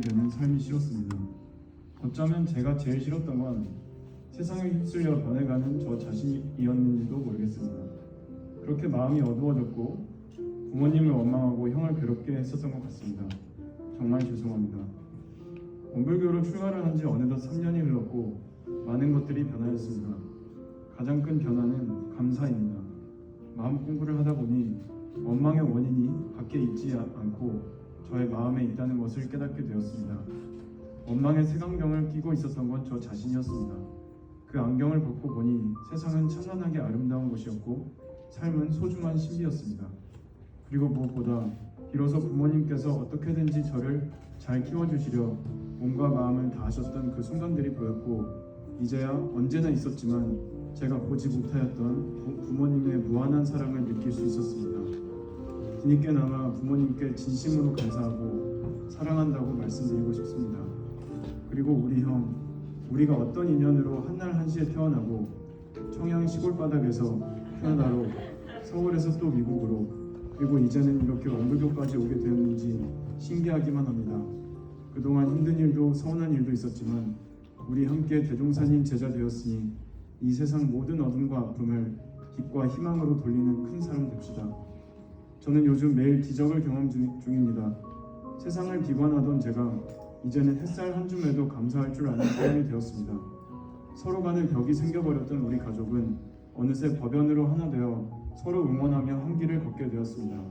되는 삶이 싫었습니다. 어쩌면 제가 제일 싫었던 건 세상에 휩쓸려 변해가는 저 자신이었는지도 모르겠습니다. 그렇게 마음이 어두워졌고 부모님을 원망하고 형을 괴롭게 했었던 것 같습니다. 정말 죄송합니다. 원불교로 출가를 한 지 어느덧 3년이 흘렀고 많은 것들이 변하였습니다. 가장 큰 변화는 감사입니다. 마음 공부를 하다 보니 원망의 원인이 밖에 있지 않고 저의 마음에 있다는 것을 깨닫게 되었습니다. 원망의 색안경을 끼고 있었던 건 저 자신이었습니다. 그 안경을 벗고 보니 세상은 찬란하게 아름다운 곳이었고 삶은 소중한 신비였습니다. 그리고 무엇보다 비로소 부모님께서 어떻게든지 저를 잘 키워주시려 몸과 마음을 다하셨던 그 순간들이 보였고 이제야 언제나 있었지만 제가 보지 못하였던 부- 부모님의 무한한 사랑을 느낄 수 있었습니다. 뒤늦게나마 부모님께 진심으로 감사하고 사랑한다고 말씀드리고 싶습니다. 그리고 우리 형, 우리가 어떤 인연으로 한날 한시에 태어나고 청양 시골 바닥에서 캐나다로 서울에서 또 미국으로 그리고 이제는 이렇게 원불교까지 오게 되었는지 신기하기만 합니다. 그동안 힘든 일도 서운한 일도 있었지만 우리 함께 대종사님 제자 되었으니 이 세상 모든 어둠과 아픔을 빛과 희망으로 돌리는 큰 사람 됩시다. 저는 요즘 매일 기적을 경험 중, 중입니다. 세상을 비관하던 제가 이제는 햇살 한 줌에도 감사할 줄 아는 사람이 되었습니다. 서로 간의 벽이 생겨버렸던 우리 가족은 어느새 법연으로 하나 되어 서로 응원하며 한 길을 걷게 되었습니다.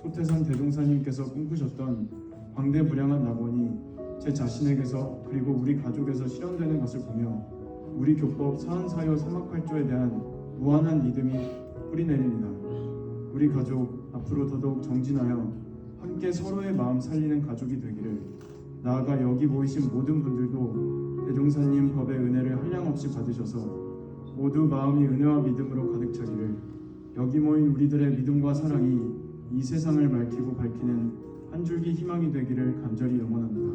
소태산 대종사님께서 꿈꾸셨던 광대무량한 낙원이 제 자신에게서 그리고 우리 가족에서 실현되는 것을 보며 우리 교법 사한사요 사막팔조에 대한 무한한 믿음이 뿌리내립니다. 우리 가족 앞으로 더더욱 정진하여 함께 서로의 마음 살리는 가족이 되기를 나아가 여기 모이신 모든 분들도 대종사님 법의 은혜를 한량없이 받으셔서 모두 마음이 은혜와 믿음으로 가득 차기를 여기 모인 우리들의 믿음과 사랑이 이 세상을 밝히고 밝히는 한 줄기 희망이 되기를 간절히 영원합니다.